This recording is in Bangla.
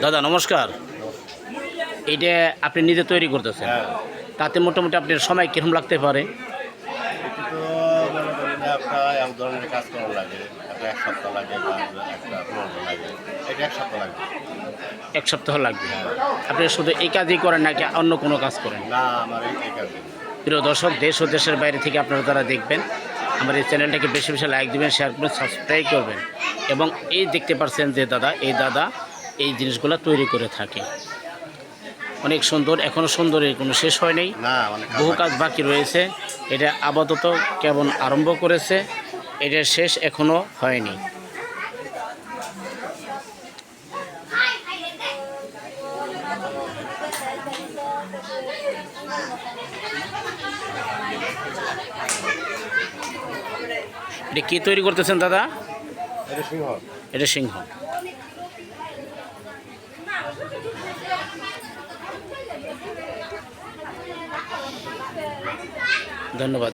দাদা নমস্কার। এটা আপনি নিজে তৈরি করতেছেন। হ্যাঁ। তাতে মোটামুটি আপনার সময় কীরকম লাগতে পারে? এক সপ্তাহ লাগবে। এক আপনি শুধু এই কাজই করেন নাকি অন্য কোনো কাজ করেন। প্রিয় দর্শক দেশ ও দেশের বাইরে থেকে আপনারা যারা দেখবেন আমার এই চ্যানেলটাকে বেশি বেশি লাইক দিবেন শেয়ার করবেন সাবস্ক্রাইব করবেন। এবং এই দেখতে পাচ্ছেন যে দাদা এই দাদা এই জিনিসগুলো তৈরি করে থাকে। অনেক সুন্দর এখনও সুন্দরের কোনো শেষ হয় নাই। না অনেক কাজ বহু কাজ বাকি। রয়েছে। এটা আপাতত কেবল আরম্ভ করেছে এটার শেষ এখনও হয়নি। এটা কি তৈরি করতেছেন দাদা? এটা সিংহ। এটা সিংহ। ধন্যবাদ।